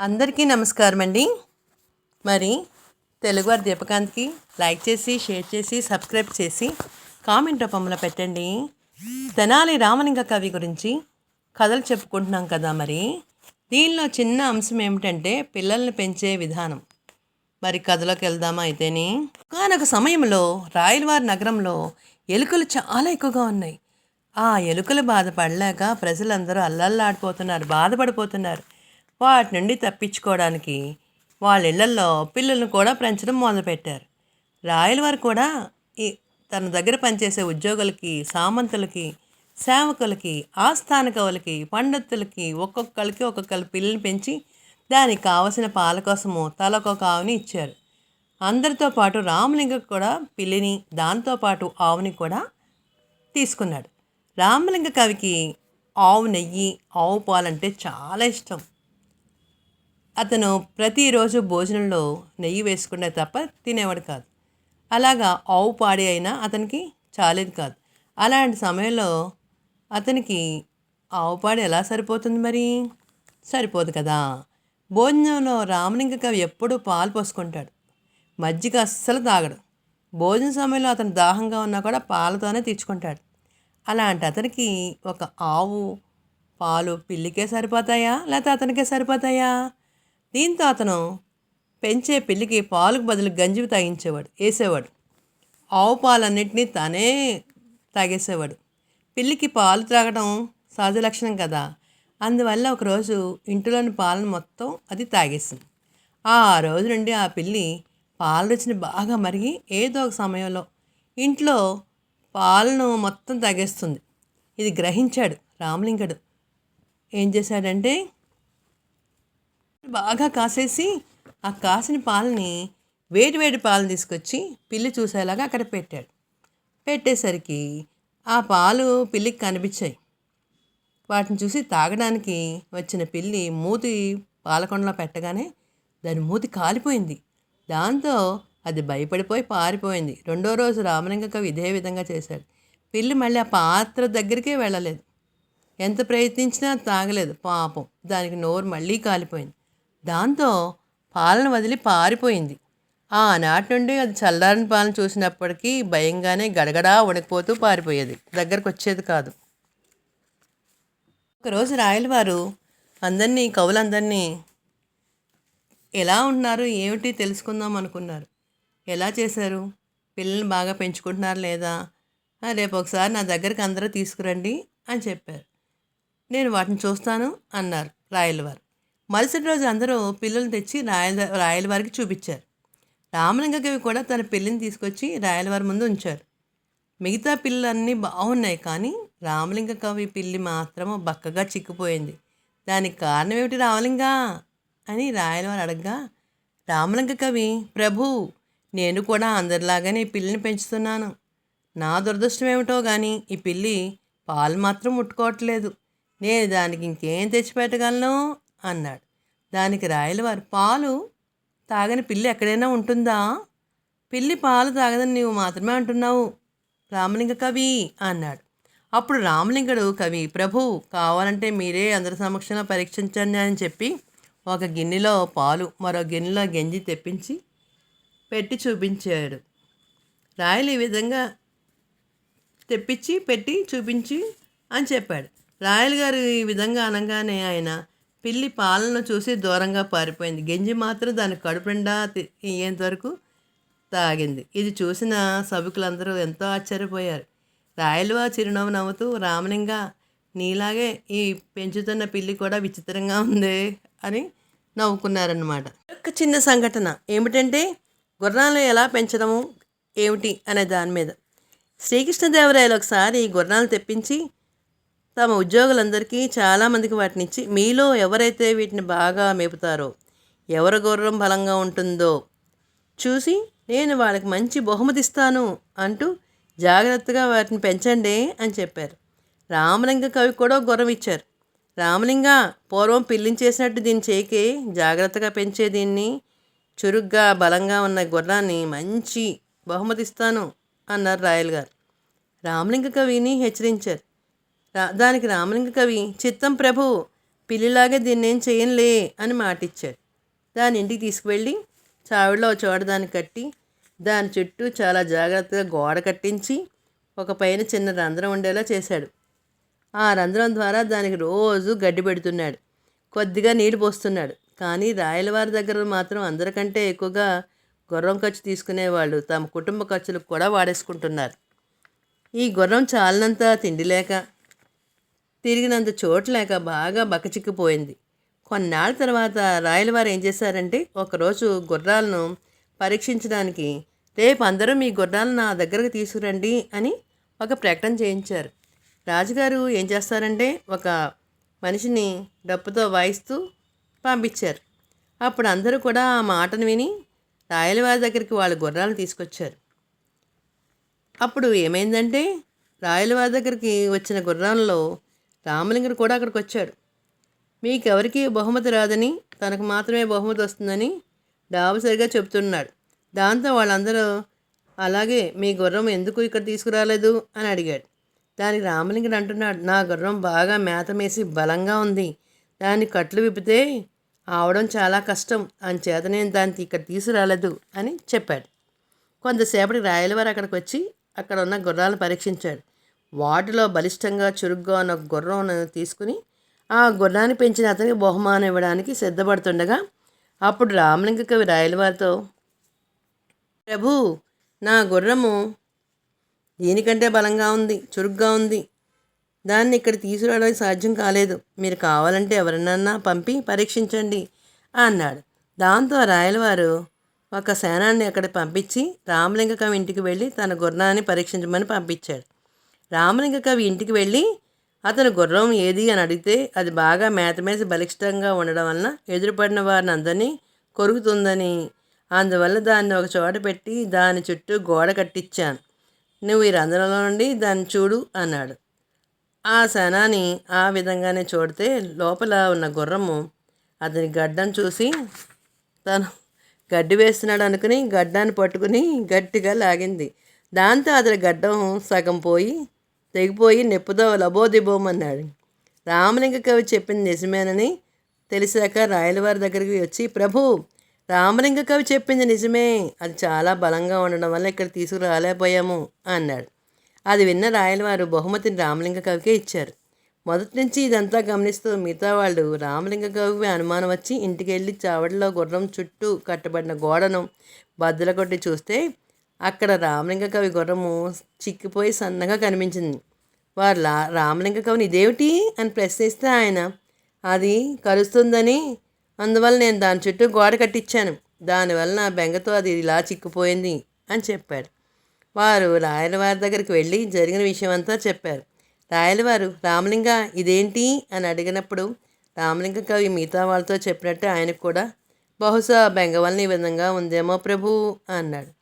అందరికీ నమస్కారం అండి మరి తెలుగువారి దీపకాంత్కి లైక్ చేసి షేర్ చేసి సబ్స్క్రైబ్ చేసి కామెంట్ రూపంలో పెట్టండి. తెనాలి రామలింగ కవి గురించి కథలు చెప్పుకుంటున్నాం కదా మరి. దీనిలో చిన్న అంశం ఏమిటంటే పిల్లల్ని పెంచే విధానం. మరి కథలోకి వెళ్దామా అయితేని? కానొక సమయంలో రాయలవారి నగరంలో ఎలుకలు చాలా ఎక్కువగా ఉన్నాయి. ఆ ఎలుకలు బాధపడలేక ప్రజలందరూ అల్లల్లాడిపోతున్నారు బాధపడిపోతున్నారు. వాటి నుండి తప్పించుకోవడానికి వాళ్ళ ఇళ్ళల్లో పిల్లలను కూడా పెంచడం మొదలుపెట్టారు. రాయలవారు కూడా ఈ తన దగ్గర పనిచేసే ఉద్యోగులకి సామంతులకి సేవకులకి ఆస్థానకవులకి పండితులకి ఒక్కొక్కరికి ఒక్కొక్కరి పిల్లల్ని పెంచి దానికి కావలసిన పాల కోసము తలకొక ఆవుని ఇచ్చారు. అందరితో పాటు రామలింగకు కూడా పిల్లిని దాంతోపాటు ఆవుని కూడా తీసుకున్నాడు. రామలింగ కవికి ఆవు నెయ్యి ఆవు పాలంటే చాలా ఇష్టం. అతను ప్రతిరోజు భోజనంలో నెయ్యి వేసుకునే తప్ప తినేవాడు కాదు. అలాగా ఆవు పాడి అయినా అతనికి చాలేదు కాదు. అలాంటి సమయంలో అతనికి ఆవు పాడి ఎలా సరిపోతుంది మరి? సరిపోదు కదా. భోజనంలో రామలింగ కవి ఎప్పుడూ పాలు పోసుకుంటాడు. మజ్జిగ అస్సలు తాగడు. భోజన సమయంలో అతను దాహంగా ఉన్నా కూడా పాలతోనే తీర్చుకుంటాడు. అలాంటి అతనికి ఒక ఆవు పాలు పిల్లికే సరిపోతాయా? లేకపోతే అతనికే సరిపోతాయా? దీంతో అతను పెంచే పిల్లికి పాలకు బదులు గంజివి తాగించేవాడు వేసేవాడు. ఆవు పాలన్నింటినీ తానే తాగేసేవాడు. పిల్లికి పాలు త్రాగడం సహజ లక్షణం కదా. అందువల్ల ఒకరోజు ఇంటిలోని పాలను మొత్తం అది తాగేసింది. ఆ రోజు నుండి ఆ పిల్లి పాల రుచిని బాగా మరిగి ఏదో ఒక సమయంలో ఇంట్లో పాలను మొత్తం తాగేస్తుంది. ఇది గ్రహించాడు రామలింగడు. ఏం చేశాడంటే బాగా కాసేసి ఆ కాసిన పాలని వేడి వేడి పాలు తీసుకొచ్చి పిల్లి చూసేలాగా అక్కడ పెట్టాడు. పెట్టేసరికి ఆ పాలు పిల్లికి కనిపించాయి. వాటిని చూసి తాగడానికి వచ్చిన పిల్లి మూతి పాలకొండలో పెట్టగానే దాని మూతి కాలిపోయింది. దాంతో అది భయపడిపోయి పారిపోయింది. రెండో రోజు రామలింగ కవి ఇదే విధంగా చేశాడు. పిల్లి మళ్ళీ ఆ పాత్ర దగ్గరికే వెళ్ళలేదు. ఎంత ప్రయత్నించినా తాగలేదు. పాపం. దానికి నోరు మళ్ళీ కాలిపోయింది. దాంతో పాలను వదిలి పారిపోయింది. ఆనాటి నుండి అది చల్లారిన పాలను చూసినప్పటికీ భయంగానే గడగడా వణికిపోతూ పారిపోయేది. దగ్గరకు వచ్చేది కాదు. ఒకరోజు రాయలవారు అందరినీ కవులందరినీ ఎలా ఉన్నారు ఏమిటి తెలుసుకుందాం అనుకున్నారు. ఎలా చేశారు? పిల్లల్ని బాగా పెంచుకుంటున్నారు లేదా? రేపు ఒకసారి నా దగ్గరికి అందరూ తీసుకురండి అని చెప్పారు. నేను వాటిని చూస్తాను అన్నారు రాయలవారు. మరుసటి రోజు అందరూ పిల్లల్ని తెచ్చి రాయల రాయలవారికి చూపించారు. రామలింగ కవి కూడా తన పిల్లిని తీసుకొచ్చి రాయలవారి ముందు ఉంచారు. మిగతా పిల్లలన్నీ బాగున్నాయి కానీ రామలింగ కవి పిల్లి మాత్రం బక్కగా చిక్కిపోయింది. దానికి కారణం ఏమిటి రామలింగా? అని రాయలవారు అడగగా రామలింగ కవి ప్రభు నేను కూడా అందరిలాగానే ఈ పిల్లిని పెంచుతున్నాను. నా దురదృష్టం ఏమిటో కానీ ఈ పిల్లి పాలు మాత్రం ముట్టుకోవట్లేదు. నేను దానికి ఇంకేం తెచ్చిపెట్టగలను అన్నాడు. దానికి రాయలవారు పాలు తాగని పిల్లి ఎక్కడైనా ఉంటుందా? పిల్లి పాలు తాగదని నీవు మాత్రమే అంటున్నావు రామలింగ కవి అన్నాడు. అప్పుడు రామలింగడు కవి ప్రభు కావాలంటే మీరే అందరి సమక్షంలో పరీక్షించండి అని చెప్పి ఒక గిన్నెలో పాలు మరో గిన్నెలో గంజి తెప్పించి పెట్టి చూపించాడు. రాయలు ఈ విధంగా తెప్పించి పెట్టి చూపించి అని చెప్పాడు. రాయలు గారు ఈ విధంగా అనగానే ఆయన పిల్లి పాలను చూసి దూరంగా పారిపోయింది. గింజి మాత్రం దాని కడుపు నిండా వరకు తాగింది. ఇది చూసిన సభికులందరూ ఎంతో ఆశ్చర్యపోయారు. రాయలువా చిరునవ్వు నవ్వుతూ రామలింగ నీలాగే ఈ పెంచుతున్న పిల్లి కూడా విచిత్రంగా ఉంది అని నవ్వుకున్నారన్నమాట. ఒక చిన్న సంఘటన. ఏమిటంటే గుర్రాలను ఎలా పెంచడము ఏమిటి అనే దాని మీద. శ్రీకృష్ణదేవరాయలు ఒకసారి గుర్రాలు తెప్పించి తమ ఉద్యోగులందరికీ చాలామందికి వాటిని ఇచ్చి మీలో ఎవరైతే వీటిని బాగా మేపుతారో ఎవరి గుర్రం బలంగా ఉంటుందో చూసి నేను వాళ్ళకి మంచి బహుమతి ఇస్తాను అంటూ జాగ్రత్తగా వాటిని పెంచండి అని చెప్పారు. రామలింగ కవి కూడా గుర్రం ఇచ్చారు. రామలింగ పూర్వం పిల్లించేసినట్టు దీన్ని చేకి జాగ్రత్తగా పెంచే దీన్ని చురుగ్గా బలంగా ఉన్న గుర్రాన్ని మంచి బహుమతి ఇస్తాను అన్నారు రాయల్ గారు. రామలింగ కవిని హెచ్చరించారు. దానికి రామలింగ కవి చిత్తం ప్రభు పిల్లిలాగే దీన్ని ఏం చేయనులే అని మాటిచ్చాడు. దాని ఇంటికి తీసుకువెళ్ళి చావిడిలో ఒక చోట దాన్ని కట్టి దాని చుట్టూ చాలా జాగ్రత్తగా గోడ కట్టించి ఒక పైన చిన్న రంధ్రం ఉండేలా చేశాడు. ఆ రంధ్రం ద్వారా దానికి రోజు గడ్డి పెడుతున్నాడు. కొద్దిగా నీళ్ళు పోస్తున్నాడు. కానీ రాయలవారి దగ్గర మాత్రం అందరికంటే ఎక్కువగా గుర్రం ఖర్చు తీసుకునేవాళ్ళు తమ కుటుంబ ఖర్చులకు కూడా వాడేసుకుంటున్నారు. ఈ గుర్రం చాలినంత తిండి లేక తిరిగినంత చోట్లేక బాగా బకచిక్కిపోయింది. కొన్నాళ్ళ తర్వాత రాయలవారు ఏం చేశారంటే ఒకరోజు గుర్రాలను పరీక్షించడానికి రేపు అందరూ మీ గుర్రాలను నా దగ్గరకు తీసుకురండి అని ఒక ప్రకటన చేయించారు. రాజుగారు ఏం చేస్తారంటే ఒక మనిషిని డప్పుతో వాయిస్తూ పంపించారు. అప్పుడు అందరూ కూడా ఆ మాటను విని రాయలవారి దగ్గరికి వాళ్ళ గుర్రాలను తీసుకొచ్చారు. అప్పుడు ఏమైందంటే రాయలవారి దగ్గరికి వచ్చిన గుర్రాలలో రామలింగడు కూడా అక్కడికి వచ్చాడు మీకెవరికి బహుమతి రాదని తనకు మాత్రమే బహుమతి వస్తుందని డాబసరిగా చెప్తున్నాడు దాంతో వాళ్ళందరూ అలాగే మీ గుర్రం ఎందుకు ఇక్కడ తీసుకురాలేదు అని అడిగాడు. దానికి రామలింగుడు అంటున్నాడు నా గుర్రం బాగా మేత మేసి బలంగా ఉంది. దాన్ని కట్లు విప్పితే ఆవడం చాలా కష్టం. చేత నేను దాన్ని ఇక్కడ తీసుకురాలేదు అని చెప్పాడు. కొంతసేపటికి రాయలవారు అక్కడికి వచ్చి అక్కడ ఉన్న గుర్రాలను పరీక్షించాడు వాటిలో బలిష్టంగా చురుగ్గా ఉన్న గుర్రం తీసుకుని ఆ గుర్రాన్ని పెంచిన అతనికి బహుమానం ఇవ్వడానికి సిద్ధపడుతుండగా అప్పుడు రామలింగ కవి రాయలవారితో ప్రభు నా గుర్రము దీనికంటే బలంగా ఉంది చురుగ్గా ఉంది. దాన్ని ఇక్కడ తీసుకురావడం సాధ్యం కాలేదు. మీరు కావాలంటే ఎవరినన్నా పంపి పరీక్షించండి అన్నాడు. దాంతో రాయలవారు ఒక సేనాన్ని అక్కడ పంపించి రామలింగకం ఇంటికి వెళ్ళి తన గుర్రాన్ని పరీక్షించమని పంపించాడు. రామలింగ కవి ఇంటికి వెళ్ళి అతను గుర్రం ఏది అని అడిగితే అది బాగా మేతమేసి బలిష్టంగా ఉండడం వలన ఎదురుపడిన వారిని అందరినీ కొరుకుతుందని. అందువల్ల దాన్ని ఒక చోట పెట్టి దాని చుట్టూ గోడ కట్టించాను. నువ్వు ఈ రంధ్రంలో నుండి దాన్ని చూడు అన్నాడు. ఆ శనాన్ని ఆ విధంగానే చూడితే లోపల ఉన్న గుర్రము అతని గడ్డం చూసి తను గడ్డి వేస్తున్నాడు అనుకుని గడ్డాన్ని పట్టుకుని గట్టిగా లాగింది. దాంతో అతని గడ్డం సగం పోయి తెగిపోయి నెప్పుదో లబోదిబోమన్నాడు. రామలింగ కవి చెప్పింది నిజమేనని తెలిసాక రాయలవారి దగ్గరికి వచ్చి ప్రభు రామలింగ కవి చెప్పింది నిజమే. అది చాలా బలంగా ఉండడం వల్ల ఇక్కడ తీసుకురాలేకపోయాము అన్నాడు. అది విన్న రాయలవారు బహుమతిని రామలింగ కవికే ఇచ్చారు. మొదటి నుంచి ఇదంతా గమనిస్తూ మిగతా వాళ్ళు రామలింగ కవి అనుమానం వచ్చి ఇంటికి వెళ్ళి చావడిలో గుర్రం చుట్టూ కట్టబడిన గోడను బద్దల కొట్టి చూస్తే అక్కడ రామలింగ కవి గుర్రము చిక్కిపోయి సన్నగా కనిపించింది. వారు లా రామలింగ కవిని ఇదేమిటి? అని ప్రశ్నిస్తే ఆయన అది కలుస్తుందని అందువల్ల నేను దాని చుట్టూ గోడ కట్టించాను దానివల్ల నా బెంగతో అది ఇలా చిక్కిపోయింది అని చెప్పాడు. వారు రాయలవారి దగ్గరికి వెళ్ళి జరిగిన విషయం అంతా చెప్పారు. రాయలవారు రామలింగ ఇదేంటి? అని అడిగినప్పుడు రామలింగ కవి మిగతా వాళ్ళతో చెప్పినట్టు ఆయనకు కూడా. బహుశా బెంగ వలన ఈ విధంగా ఉందేమో ప్రభు అన్నాడు.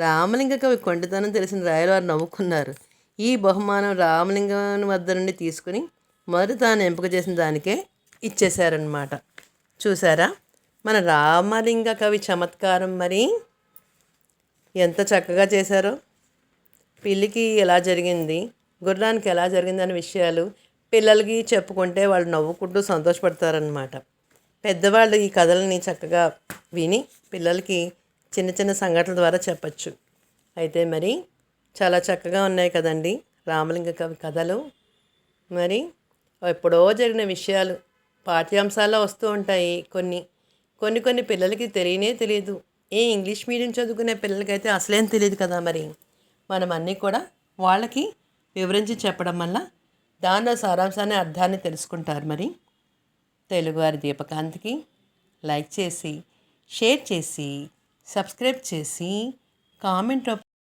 రామలింగ కవి కొండతనం తెలిసిన రాయలవారు నవ్వుకున్నారు. ఈ బహుమానం రామలింగం వద్ద నుండి తీసుకుని మొదట తాను ఎంపిక చేసిన దానికే ఇచ్చేశారనమాట చూసారా మన రామలింగ కవి చమత్కారం మరి ఎంత చక్కగా చేశారో. పిల్లికి ఎలా జరిగింది? గుర్రానికి ఎలా జరిగింది అనే విషయాలు పిల్లలకి చెప్పుకుంటే వాళ్ళు నవ్వుకుంటూ సంతోషపడతారనమాట పెద్దవాళ్ళు ఈ కథలని చక్కగా విని పిల్లలకి చిన్న చిన్న సంఘటనల ద్వారా చెప్పచ్చు. అయితే మరి చాలా చక్కగా ఉన్నాయి కదండి. రామలింగ కవి కథలు. మరి ఎప్పుడో జరిగిన విషయాలు పాఠ్యాంశాల్లో వస్తూ ఉంటాయి. కొన్ని కొన్ని కొన్ని పిల్లలకి తెలియనే తెలియదు ఏ ఇంగ్లీష్ మీడియం చదువుకునే పిల్లలకైతే అసలేం తెలియదు కదా మరి. మనం అన్నీ కూడా వాళ్ళకి వివరించి చెప్పడం వల్ల దానిలో సారాంశాన్ని అర్థాన్ని తెలుసుకుంటారు మరి. తెలుగువారి దీపకాంతికి లైక్ చేసి షేర్ చేసి సబ్స్క్రైబ్ చేసి కామెంట్